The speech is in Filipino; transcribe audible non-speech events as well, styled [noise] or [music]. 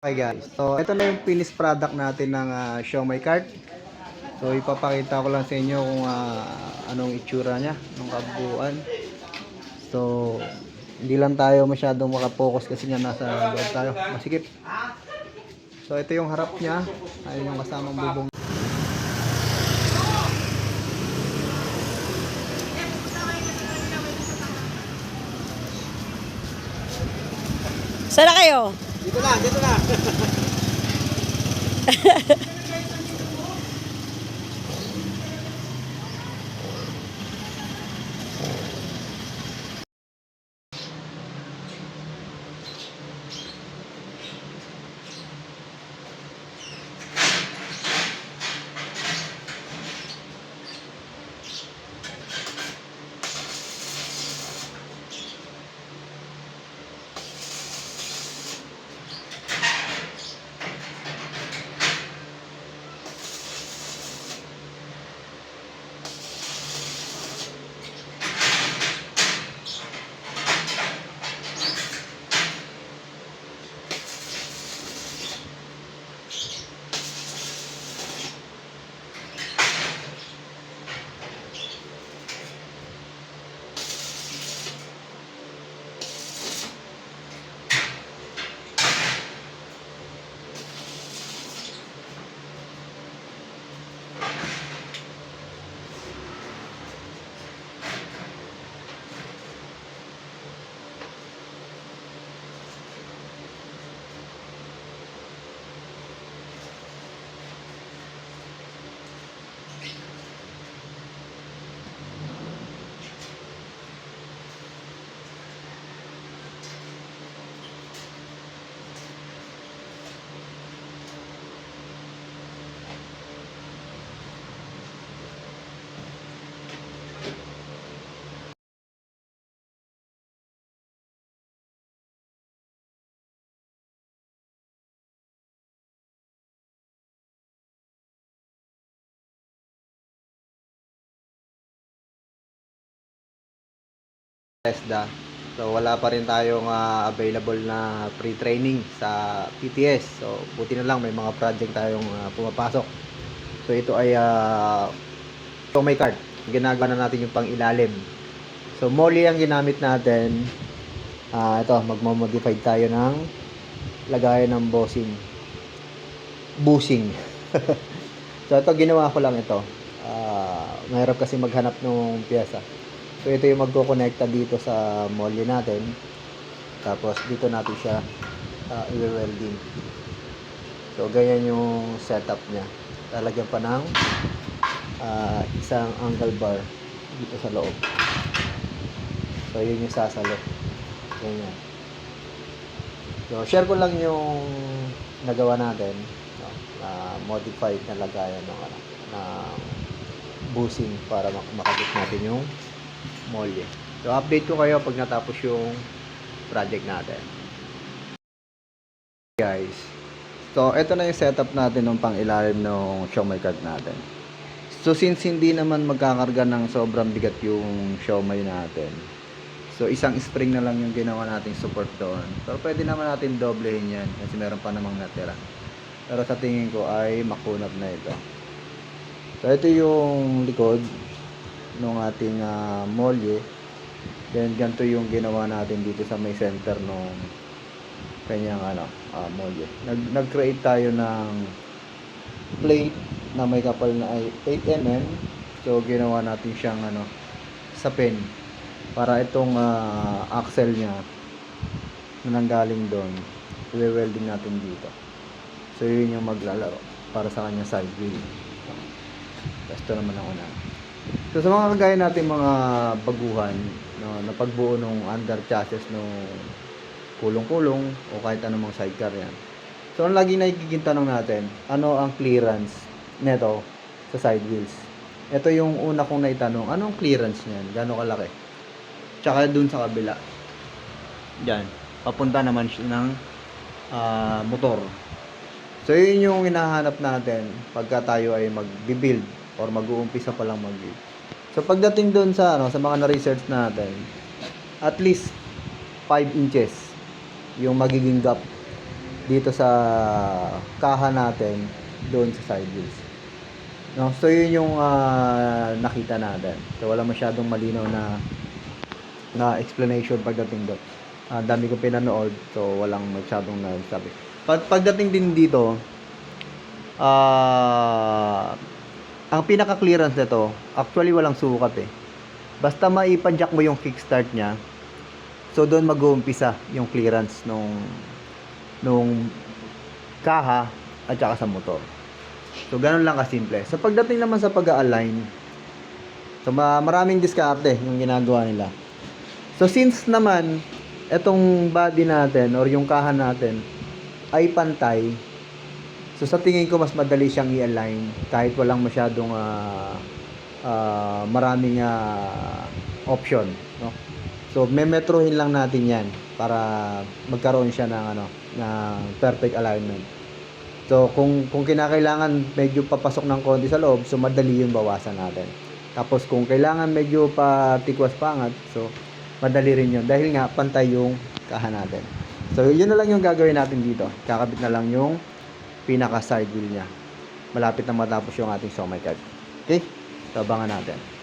Okay guys, so ito na yung finished product natin ng uh, Xiaomi cart. So ipapakita ko lang sa inyo kung ah, anong itsura niya, ng kabuuan. So hindi lang tayo masyadong makapokus kasi nga nasa loob tayo, masikip. So ito yung harap niya, ayun yung kasamang bubong. Saan na kayo? Dito na, dito na. [laughs] TESDA. So wala pa rin tayong ah, available na pre-training sa PTS. So buti na lang may mga project tayong ah, pumapasok. So ito ay uh, may card. Ginagawa na natin yung pang-ilalim. So molly ang ginamit natin. Ah ito, magmo-modify tayo ng lagayan ng bossing. Bushing. [laughs] so ito ginawa ko lang ito. Ah, mahirap kasi maghanap ng piyesa. So ito yung magko-connecta dito sa molly natin. Tapos dito natin siya uh, i-welding. So ganyan yung setup niya. Lalagyan pa ng ah, isang angle bar dito sa loob. So yun yung sasalo. Ganyan. So share ko lang yung nagawa natin. No? na modified na lagayan ng ano, ng bushing para mak- makabit natin yung molye. So, update ko kayo pag natapos yung project natin. Guys, so ito na yung setup natin ng pang-ilalim ng Xiaomi card natin. So, since hindi naman magkakarga ng sobrang bigat yung Xiaomi natin, so isang spring na lang yung ginawa nating support doon. So, pwede naman natin doblehin yan kasi meron pa namang natira. Pero sa tingin ko ay makunat na ito. So, ito yung likod ng ating ah, molye. Then ganito yung ginawa natin dito sa may center ng kanyang ano, ah, molye. Nag nag-create tayo ng plate na may kapal na ay 8 mm. So ginawa natin siyang ano sa pin para itong ah, axle niya na nanggaling doon i-welding natin dito. So yun yung maglalaro para sa kanya side wheel. Tapos ito naman ako na. So sa mga kagaya natin mga baguhan no, na pagbuo ng under chassis no kulong-kulong o kahit anumang sidecar yan. So ang lagi nakikita tanong natin, ano ang clearance neto sa side wheels? Ito yung una kong naitanong, anong clearance niyan? Gano'ng kalaki? Tsaka dun sa kabila. Diyan. Papunta naman siya ng ah, motor. So yun yung hinahanap natin pagka tayo ay mag-build or mag-uumpisa pa lang mag-build. So pagdating doon sa ano sa mga na-research natin, at least 5 inches yung magiging gap dito sa kaha natin doon sa side wheels. No, so yun yung ah, nakita natin. So wala masyadong malinaw na na explanation pagdating doon. Ang dami ko pinanood, so walang masyadong nasabi. Pag pagdating din dito, ah ang pinaka-clearance nito, actually walang sukat eh. Basta maipadyak mo yung kickstart niya, so doon mag-uumpisa yung clearance nung nung kaha at saka sa motor. So ganun lang kasimple. So pagdating naman sa pag-align, so ma- maraming diskarte yung ginagawa nila. So since naman etong body natin or yung kaha natin ay pantay, so sa tingin ko mas madali siyang i-align kahit walang masyadong ah, ah, maraming ah, option, no? So memetrohin lang natin 'yan para magkaroon siya ng ano, ng perfect alignment. So kung kung kinakailangan medyo papasok ng konti sa loob, so madali 'yung bawasan natin. Tapos kung kailangan medyo pa tikwas pangat, so madali rin 'yun dahil nga pantay 'yung kaha natin. So yun na lang 'yung gagawin natin dito. Kakabit na lang 'yung pinaka side wheel niya. Malapit na matapos 'yung ating sumay card. Okay? So abangan natin.